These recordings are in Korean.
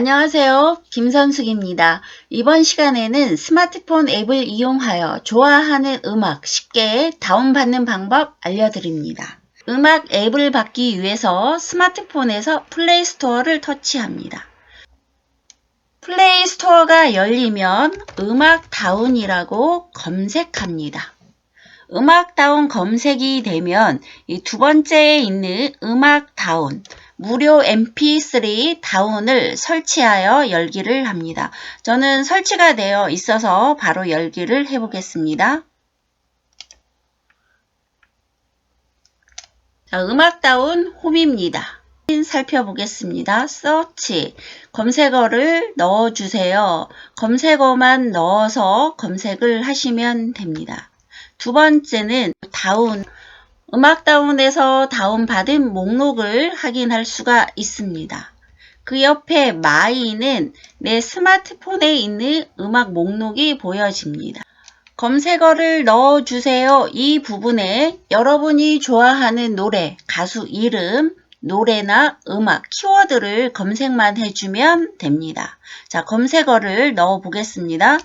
안녕하세요. 김선숙입니다. 이번 시간에는 스마트폰 앱을 이용하여 좋아하는 음악 쉽게 다운받는 방법 알려드립니다. 음악 앱을 받기 위해서 스마트폰에서 플레이 스토어를 터치합니다. 플레이 스토어가 열리면 음악 다운이라고 검색합니다. 음악 다운 검색이 되면 이 두 번째에 있는 음악 다운, 무료 mp3 다운을 설치하여 열기를 합니다. 저는 설치가 되어 있어서 바로 열기를 해보겠습니다. 자, 음악 다운 홈입니다. 살펴보겠습니다. 서치 검색어를 넣어주세요. 검색어만 넣어서 검색을 하시면 됩니다. 두 번째는 다운 음악 다운에서 다운받은 목록을 확인할 수가 있습니다. 그 옆에 마이는 내 스마트폰에 있는 음악 목록이 보여집니다. 검색어를 넣어주세요. 이 부분에 여러분이 좋아하는 노래, 가수 이름, 노래나 음악, 키워드를 검색만 해주면 됩니다. 자, 검색어를 넣어 보겠습니다.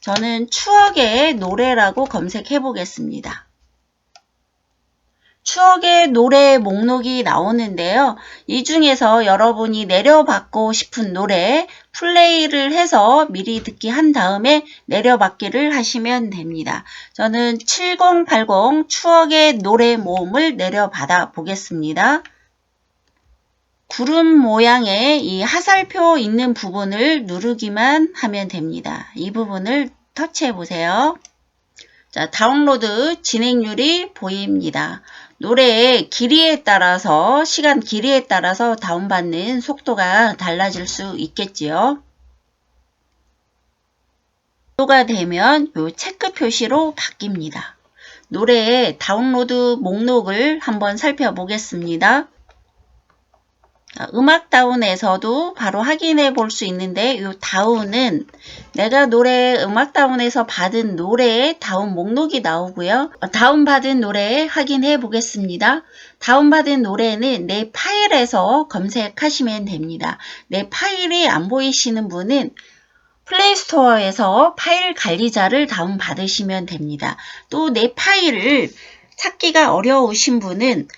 저는 추억의 노래라고 검색해 보겠습니다. 추억의 노래 목록이 나오는데요. 이 중에서 여러분이 내려받고 싶은 노래 플레이를 해서 미리 듣기 한 다음에 내려받기를 하시면 됩니다. 저는 7080 추억의 노래 모음을 내려받아 보겠습니다. 구름 모양의 이 하살표 있는 부분을 누르기만 하면 됩니다. 이 부분을 터치해 보세요. 자, 다운로드 진행률이 보입니다. 노래의 길이에 따라서, 시간 길이에 따라서 다운받는 속도가 달라질 수 있겠지요. 가 되면 요 체크 표시로 바뀝니다. 노래의 다운로드 목록을 한번 살펴보겠습니다. 음악 다운에서도 바로 확인해 볼 수 있는데 이 다운은 내가 노래 음악 다운에서 받은 노래의 다운 목록이 나오고요. 다운 받은 노래 확인해 보겠습니다. 다운 받은 노래는 내 파일에서 검색하시면 됩니다. 내 파일이 안 보이시는 분은 플레이스토어에서 파일 관리자를 다운 받으시면 됩니다. 또 내 파일을 찾기가 어려우신 분은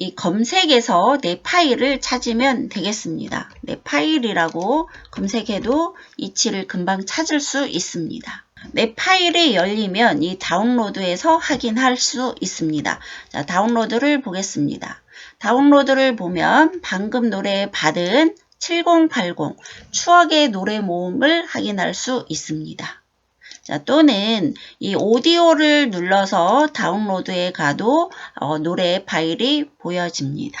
이 검색에서 내 파일을 찾으면 되겠습니다. 내 파일이라고 검색해도 이치를 금방 찾을 수 있습니다. 내 파일이 열리면 이 다운로드에서 확인할 수 있습니다. 자, 다운로드를 보겠습니다. 다운로드를 보면 방금 노래 받은 7080 추억의 노래 모음을 확인할 수 있습니다. 자, 또는 이 오디오를 눌러서 다운로드에 가도 어, 노래 파일이 보여집니다.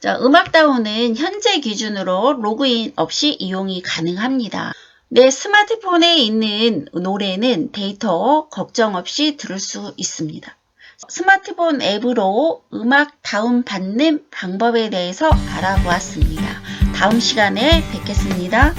자, 음악 다운은 현재 기준으로 로그인 없이 이용이 가능합니다. 내 스마트폰에 있는 노래는 데이터 걱정 없이 들을 수 있습니다. 스마트폰 앱으로 음악 다운받는 방법에 대해서 알아보았습니다. 다음 시간에 뵙겠습니다.